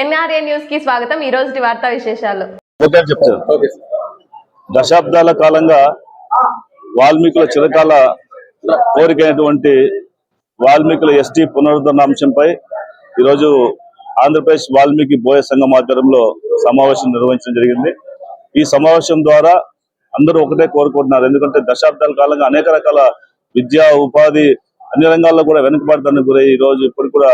NRA న్యూస్కి స్వాగతం. ఈ రోజు వార్తా విశేషాలు. దశాబ్దాల కాలంగా వాల్మీకుల చిరకాల కోరికైనటువంటి వాల్మీకుల ఎస్టీ పునరుద్ధరణ అంశంపై ఈరోజు ఆంధ్రప్రదేశ్ వాల్మీకి బోయ సంఘం ఆధ్వర్యంలో సమావేశం నిర్వహించడం జరిగింది. ఈ సమావేశం ద్వారా అందరూ ఒకటే కోరుకుంటున్నారు. ఎందుకంటే దశాబ్దాల కాలంగా అనేక రకాల విద్యా ఉపాధి అన్ని రంగాల్లో కూడా వెనుకబడతానికి గురై ఈ రోజు ఇప్పుడు కూడా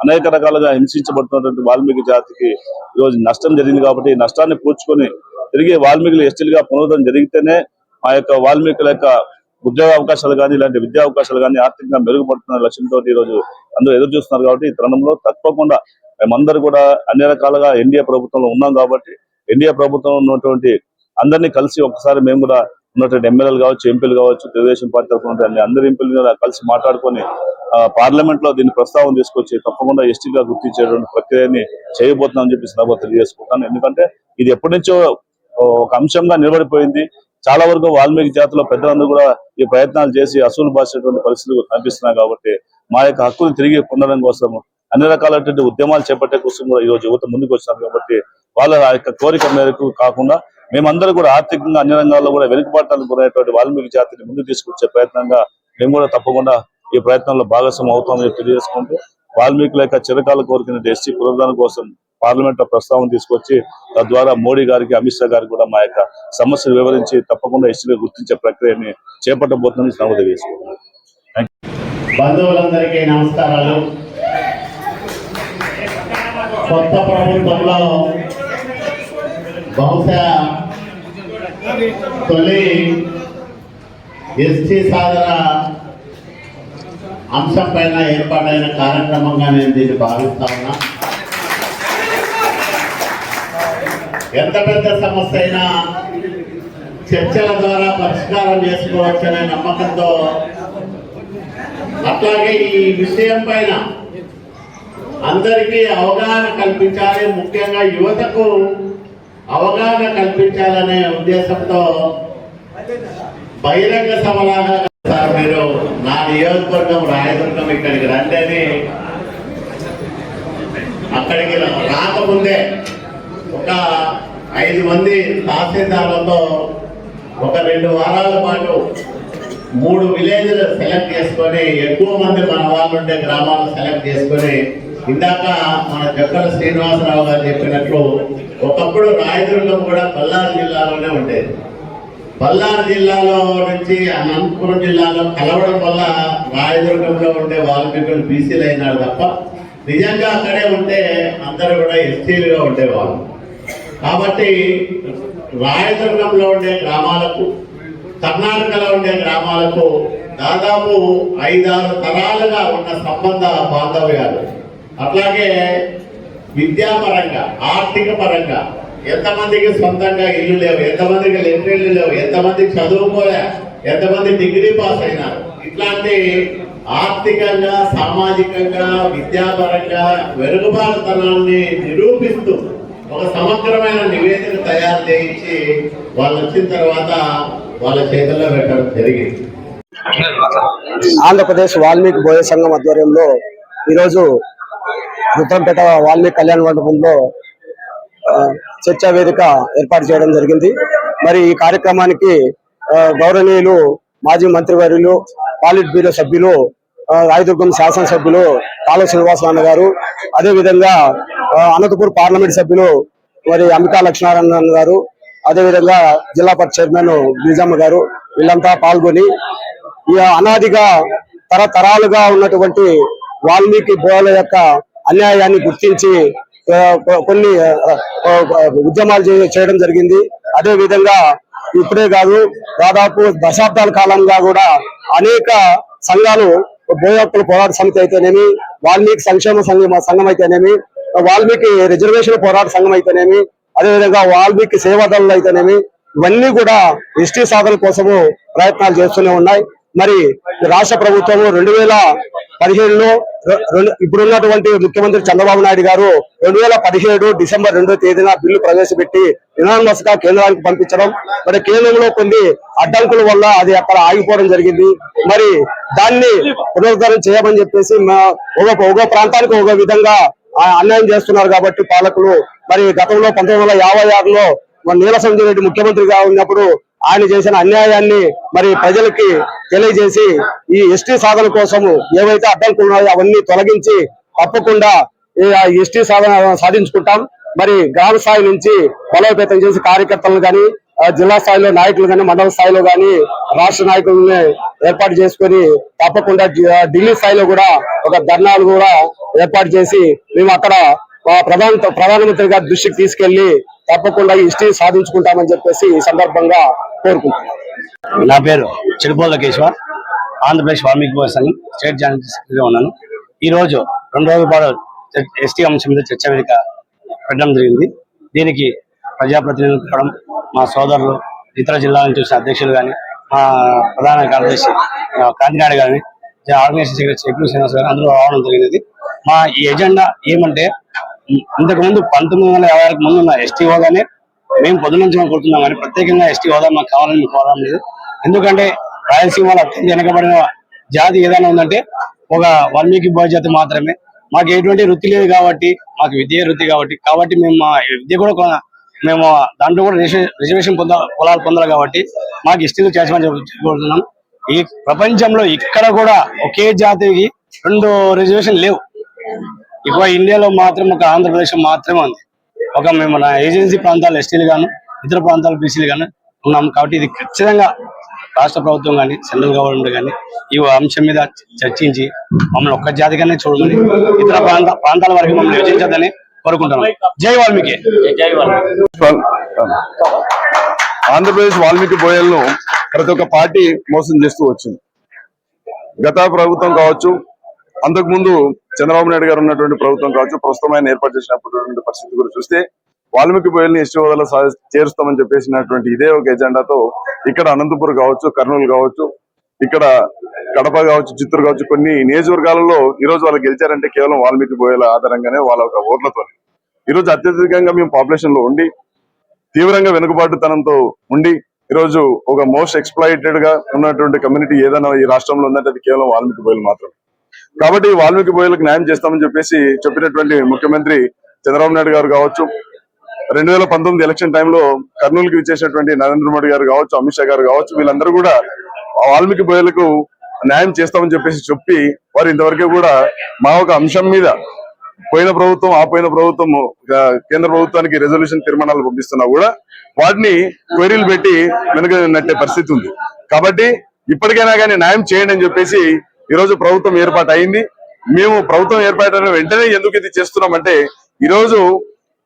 అనేక రకాలుగా హింసించబడుతున్నటువంటి వాల్మీకి జాతికి ఈ రోజు నష్టం జరిగింది కాబట్టి ఈ నష్టాన్ని పూడ్చుకొని తిరిగి వాల్మీకులు ఎస్టీలుగా పునరుద్ధరణ జరిగితేనే మా యొక్క వాల్మీకుల యొక్క ఉద్యోగ అవకాశాలు కానీ ఇలాంటి విద్యా అవకాశాలు కానీ ఆర్థికంగా మెరుగుపడుతున్న లక్ష్యంతో ఈ రోజు అందరూ ఎదురు చూస్తున్నారు కాబట్టి ఈ తరుణంలో తప్పకుండా మేమందరూ కూడా అన్ని రకాలుగా ఎన్డీఏ ప్రభుత్వంలో ఉన్నాం కాబట్టి ఎన్డీఏ ప్రభుత్వంలో ఉన్నటువంటి అందరినీ కలిసి ఒక్కసారి మేము కూడా ఉన్నటువంటి ఎమ్మెల్యేలు కావచ్చు ఎంపీలు కావచ్చు తెలుగుదేశం పార్టీ తరఫున ఉంటాయి అందరి ఎంపీలు కూడా కలిసి మాట్లాడుకొని పార్లమెంట్లో దీన్ని ప్రస్తావన తీసుకొచ్చి తప్పకుండా ఎస్టీగా గుర్తించేటువంటి ప్రక్రియని చేయబోతున్నామని చెప్పి సభ తెలియజేసుకుంటాను ఎందుకంటే ఇది ఎప్పటి నుంచో ఒక అంశంగా నిలబడిపోయింది. చాలా వరకు వాల్మీకి జాతిలో పెద్దలందరూ కూడా ఈ ప్రయత్నాలు చేసి అసూలు బాసేటువంటి పరిస్థితులు కనిపిస్తున్నాయి కాబట్టి మా యొక్క హక్కును తిరిగి పొందడం కోసం అన్ని రకాలైనటువంటి ఉద్యమాలు చేపట్టే కోసం కూడా ఈ యువత ముందుకు వచ్చినారు కాబట్టి వాళ్ళ ఆ యొక్క కోరిక మేరకు కాకుండా మేమందరూ కూడా ఆర్థికంగా అన్ని రంగాల్లో కూడా వెనుకబాటాలకు గురైనటువంటి వాల్మీకి జాతిని ముందు తీసుకొచ్చే ప్రయత్నంగా మేము కూడా తప్పకుండా ఈ ప్రయత్నంలో భాగస్వామ్యం అవుతామని తెలియజేసుకుంటూ వాల్మీకి యొక్క చిరకాల కోరికైన ఎస్సీ పునరుద్ధరణ కోసం పార్లమెంట్లో ప్రస్తావన తీసుకొచ్చి తద్వారా మోడీ గారికి అమిత్ షా గారికి కూడా మా యొక్క సమస్యలు వివరించి తప్పకుండా ఎస్టీగా గుర్తించే ప్రక్రియని చేపట్టబోతుందని సభ తెలియజేసుకుంటున్నాను బంధువులందరికీ నమస్కారాలు. కొత్త ప్రభుత్వంలో బహుశా తొలి ఎస్టీ సాధన అంశం పైన ఏర్పాటైన కార్యక్రమంగా నేను దీన్ని భావిస్తా ఉన్నా. ఎంత పెద్ద సమస్య అయినా చర్చల ద్వారా పరిష్కారం చేసుకోవచ్చనే నమ్మకంతో అట్లాగే ఈ విషయం పైన అందరికీ అవగాహన కల్పించాలి. ముఖ్యంగా యువతకు అవగాహన కల్పించాలనే ఉద్దేశంతో బహిరంగ సభలాగా సార్ మీరు నా నియోజకవర్గం రాయదుర్గం ఇక్కడికి రండి అని అక్కడికి రాకముందే ఒక ఐదు మంది తహసీల్దారులతో ఒక రెండు వారాల పాటు మూడు విలేజ్లు సెలెక్ట్ చేసుకొని ఎక్కువ మంది మన వాళ్ళు ఉండే గ్రామాలు సెలెక్ట్ చేసుకొని ఇందాక మన జక్కల శ్రీనివాసరావు గారు చెప్పినట్లు ఒకప్పుడు రాయదుర్గం కూడా బళ్ళారి జిల్లాలోనే ఉండేది. బళ్ళారి జిల్లాలో నుంచి అనంతపురం జిల్లాలో కలవడం వల్ల రాయదుర్గంలో ఉండే వాల్మీకులు బీసీలు అయినారు తప్ప నిజంగా అక్కడే ఉంటే అందరూ కూడా ఎస్టీలుగా ఉండేవాళ్ళు. కాబట్టి రాయదుర్గంలో ఉండే గ్రామాలకు కర్ణాటకలో ఉండే గ్రామాలకు దాదాపు ఐదారు తరాలుగా ఉన్న సంబంధ బాంధవ్యాలు. అట్లాగే విద్యాపరంగా ఆర్థిక పరంగా ఎంతమందికి సొంతంగా ఇల్లు లేవు ఎంతమందికి లెట్రిన్లు లేవు ఎంతమందికి చదువుకోలే ఎంతమంది డిగ్రీ పాస్ అయినారు. ఇట్లాంటి ఆర్థికంగా సామాజికంగా విద్యాపరంగా వెనుకబాటుతనాన్ని నిరూపిస్తూ ఒక సమగ్రమైన నివేదిక తయారు చేయించి వాళ్ళు వచ్చిన తర్వాత వాళ్ళ చేతుల్లో పెట్టడం జరిగింది. ఆంధ్రప్రదేశ్ వాల్మీకి బోయ సంఘం ఆధ్వర్యంలో ఈరోజు రుద్రంపేట వాల్మీకి కళ్యాణ మండపంలో చర్చా వేదిక ఏర్పాటు చేయడం జరిగింది. మరి ఈ కార్యక్రమానికి గౌరవనీయులు మాజీ మంత్రివర్యులు పాలిట్ బ్యూరో సభ్యులు రాయదుర్గం శాసనసభ్యులు కాలువ శ్రీనివాసరావు గారు అదేవిధంగా అనంతపూర్ పార్లమెంట్ సభ్యులు మరి అమితా లక్ష్మీనారాయణ గారు అదేవిధంగా జిల్లా పరిషత్ చైర్మన్ నిజామ్మ గారు వీళ్ళంతా పాల్గొని ఈ అనాదిగా తరతరాలుగా ఉన్నటువంటి వాల్మీకి బోల యొక్క అన్యాయాన్ని గుర్తించి కొన్ని ఉద్యమాలు చే- చేయడం జరిగింది. అదే విధంగా ఇప్పుడే కాదు దాదాపు దశాబ్దాల కాలంగా కూడా అనేక సంఘాలు బోయక్కుల పోరాట సమితి అయితేనేమి వాల్మీకి సంక్షేమ సంఘం సంఘం అయితేనేమి వాల్మీకి రిజర్వేషన్ పోరాట సంఘం అయితేనేమి అదేవిధంగా వాల్మీకి సేవాదళాలు అయితేనేమి ఇవన్నీ కూడా ఎస్టీ సాధన కోసము ప్రయత్నాలు చేస్తూనే ఉన్నాయి. మరి రాష్ట్ర ప్రభుత్వము రెండు వేల పదిహేడులో ఇప్పుడున్నటువంటి ముఖ్యమంత్రి చంద్రబాబు నాయుడు గారు రెండు వేల పదిహేడు డిసెంబర్ రెండో తేదీన బిల్లు ప్రవేశపెట్టి యునానిమస్గా కేంద్రానికి పంపించడం. మరి కేంద్రంలో కొన్ని అడ్డంకుల వల్ల అది అక్కడ ఆగిపోవడం జరిగింది. మరి దాన్ని పునరుద్ధరణ చేయమని చెప్పేసి మా- ఒక ఒక ప్రాంతానికి ఒక విధంగా ఆ, అన్యాయం చేస్తున్నారు కాబట్టి పాలకులు. మరి గతంలో పంతొమ్మిది వందల యాభై ఆరులో మన నీల రెడ్డి ముఖ్యమంత్రిగా ఉన్నప్పుడు ఆయన చేసిన అన్యాయాన్ని మరి ప్రజలకి తెలియజేసి ఈ ఎస్టీ సాధన కోసము ఏవైతే అడ్డంకులు ఉన్నాయో అవన్నీ తొలగించి తప్పకుండా ఎస్టీ సాధన సాధించుకుంటాం. మరి గ్రామ స్థాయి నుంచి బలోపేతం చేసి కార్యకర్తలను కానీ జిల్లా స్థాయిలో నాయకులు కానీ మండల స్థాయిలో కానీ రాష్ట్ర నాయకులని ఏర్పాటు చేసుకొని తప్పకుండా ఢిల్లీ స్థాయిలో కూడా ఒక ధర్నాలు కూడా ఏర్పాటు చేసి మేము అక్కడ ఆ, ప్రధాన ప్రధానమంత్రి గారి దృష్టికి తీసుకెళ్ళి తప్పకుండా ఈ హిస్టరీ సాధించుకుంటామని చెప్పేసి ఈ సందర్భంగా కోరుకుంటున్నాను నా పేరు చిరుపోల కేశవ ఆంధ్రప్రదేశ్ వాల్మీకి సంఘం స్టేట్ జాయింట్ సెక్రటరీగా ఉన్నాను. ఈ రోజు రెండు రోజుల పాటు ఎస్టీ అంశం మీద చర్చ వేదిక పెట్టడం జరిగింది. దీనికి ప్రజాప్రతినిధులు కావడం మా సోదరులు ఇతర జిల్లాల నుంచి వచ్చిన అధ్యక్షులు కానీ మా ప్రధాన కార్యదర్శి కాంతినాయుడు గారిని ఆర్గనైజేషన్ సెక్రటరీ శ్రీనివాస్ గారు అందరూ రావడం జరిగినది. మా ఈ ఎజెండా ఏమంటే ఇంతకు ముందు పంతొమ్మిది వందల యాభై ఆరుకు ముందు ఉన్న ఎస్టీ హోదానే మేము పొద్దు నుంచి కోరుతున్నాం కానీ ప్రత్యేకంగా ఎస్టీ హోదా మాకు కావాలని కోరడం లేదు. ఎందుకంటే రాయలసీమలో అత్యంత వెనకబడిన జాతి ఏదైనా ఉందంటే ఒక వాల్మీకి వీక్ జాతి మాత్రమే. మాకు ఎటువంటి వృత్తి లేదు కాబట్టి మాకు విద్య వృత్తి కాబట్టి కాబట్టి మేము మా విద్య కూడా కొన- మేము దాంట్లో కూడా రిజర్వే- రిజర్వేషన్ పొంద పొలాలు పొందాలి కాబట్టి మాకు ఇస్టీలు చేసమని చెప్పుకుంటున్నాం ఈ ప్రపంచంలో ఇక్కడ కూడా ఒకే జాతికి రెండు రిజర్వేషన్ లేవు. ఎక్కువ ఇండియాలో మాత్రం ఒక ఆంధ్రప్రదేశ్ మాత్రమే ఉంది. ఒక మేము మన ఏజెన్సీ ప్రాంతాలు ఎస్టీలు గాను ఇతర ప్రాంతాలు బీసీలు గాను ఉన్నాం కాబట్టి ఇది ఖచ్చితంగా రాష్ట్ర ప్రభుత్వం కానీ సెంట్రల్ గవర్నమెంట్ కానీ ఈ అంశం మీద చర్చించి మమ్మల్ని ఒక్క జాతిగానే చూడమని ఇతర ప్రాంత ప్రాంతాల వరకు మమ్మల్ని విభజించదని కోరుకుంటున్నాం. జై వాల్మీకి. ఆంధ్రప్రదేశ్ వాల్మీకి బోయలను ప్రతి ఒక్క పార్టీ మోసం చేస్తూ వచ్చింది. గత ప్రభుత్వం కావచ్చు అంతకుముందు చంద్రబాబు నాయుడు గారు ఉన్నటువంటి ప్రభుత్వం కావచ్చు ప్రస్తుతం ఆయన ఏర్పాటు చేసినటువంటి పరిస్థితి కూడా చూస్తే వాల్మీకి బోయల్ని ఎస్టీ హోదాలో చేరుస్తామని చెప్పేసినటువంటి ఇదే ఒక ఎజెండాతో ఇక్కడ అనంతపురం కావచ్చు కర్నూలు కావచ్చు ఇక్కడ కడప కావచ్చు చిత్తూరు కావచ్చు కొన్ని నియోజకవర్గాలలో ఈ రోజు వాళ్ళు గెలిచారంటే కేవలం వాల్మీకి బోయల ఆధారంగానే వాళ్ళ ఒక ఓట్లతో ఈ రోజు అత్యధికంగా మేము పాపులేషన్లో ఉండి తీవ్రంగా వెనుకబాటుతనంతో ఉండి ఈరోజు ఒక మోస్ట్ ఎక్స్ప్లాయిటెడ్గా ఉన్నటువంటి కమ్యూనిటీ ఏదైనా ఈ రాష్ట్రంలో ఉందంటే అది కేవలం వాల్మీకి బోయలు మాత్రమే. కాబట్టి వాల్మీకి బోయలకు న్యాయం చేస్తామని చెప్పేసి చెప్పినటువంటి ముఖ్యమంత్రి చంద్రబాబు నాయుడు గారు కావచ్చు రెండు వేల పంతొమ్మిది ఎలక్షన్ టైంలో కర్నూలుకి ఇచ్చేసినటువంటి నరేంద్ర మోడీ గారు కావచ్చు అమిత్ షా గారు కావచ్చు వీళ్ళందరూ కూడా వాల్మీకి బోయలకు న్యాయం చేస్తామని చెప్పేసి చెప్పి వారు ఇంతవరకు కూడా మా ఒక అంశం మీద పోయిన ప్రభుత్వం ఆ పోయిన ప్రభుత్వం కేంద్ర ప్రభుత్వానికి రెజల్యూషన్ తీర్మానాలు పంపిస్తున్నా కూడా వాటిని క్వైరీలు పెట్టి వెనుక పరిస్థితి ఉంది. కాబట్టి ఇప్పటికైనా కానీ న్యాయం చేయండి అని చెప్పేసి ఈ రోజు ప్రభుత్వం ఏర్పాటు అయింది. మేము ప్రభుత్వం ఏర్పాటైన వెంటనే ఎందుకు ఇది చేస్తున్నామంటే ఈ రోజు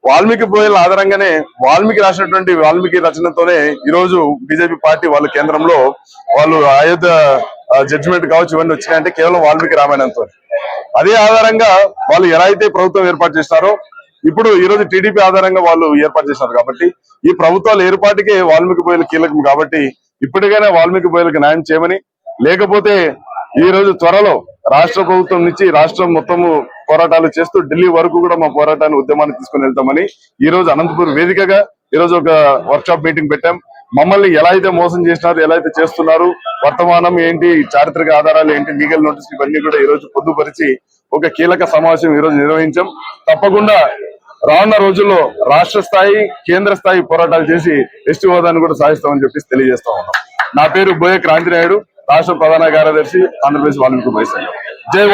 వాల్మీకి బోయల ఆధారంగానే వాల్మీకి రాసినటువంటి వాల్మీకి రచనతోనే ఈ రోజు బీజేపీ పార్టీ వాళ్ళ కేంద్రంలో వాళ్ళు అయోధ్య జడ్జిమెంట్ కావచ్చు ఇవన్నీ వచ్చినాయంటే కేవలం వాల్మీకి రామాయణంతో అదే ఆధారంగా వాళ్ళు ఎలా అయితే ప్రభుత్వం ఏర్పాటు చేస్తారో ఇప్పుడు ఈ రోజు టీడీపీ ఆధారంగా వాళ్ళు ఏర్పాటు చేశారు కాబట్టి ఈ ప్రభుత్వాలు ఏర్పాటుకే వాల్మీకి బోయలు కీలకం కాబట్టి ఇప్పటికైనా వాల్మీకి బోయలకు న్యాయం చేయమని లేకపోతే ఈ రోజు త్వరలో రాష్ట్ర ప్రభుత్వం నుంచి రాష్ట్రం మొత్తము పోరాటాలు చేస్తూ ఢిల్లీ వరకు కూడా మా పోరాటాన్ని ఉద్యమాన్ని తీసుకుని వెళ్తామని ఈ రోజు అనంతపురం వేదికగా ఈ రోజు ఒక వర్క్షాప్ మీటింగ్ పెట్టాం. మమ్మల్ని ఎలా అయితే మోసం చేసినారు ఎలా అయితే చేస్తున్నారు వర్తమానం ఏంటి చారిత్రక ఆధారాలు ఏంటి లీగల్ నోటీస్ ఇవన్నీ కూడా ఈ రోజు పొందుపరిచి ఒక కీలక సమావేశం ఈ రోజు నిర్వహించాం. తప్పకుండా రానున్న రోజుల్లో రాష్ట్ర స్థాయి కేంద్ర స్థాయి పోరాటాలు చేసి ఎస్టీ హోదాను కూడా సాధిస్తామని చెప్పేసి తెలియజేస్తా ఉన్నాం. నా పేరు బోయ క్రాంతి నాయుడు రాష్ట్ర ప్రధాన కార్యదర్శి ఆంధ్రప్రదేశ్ వాల్మీకి బోయ్ సంఘం జై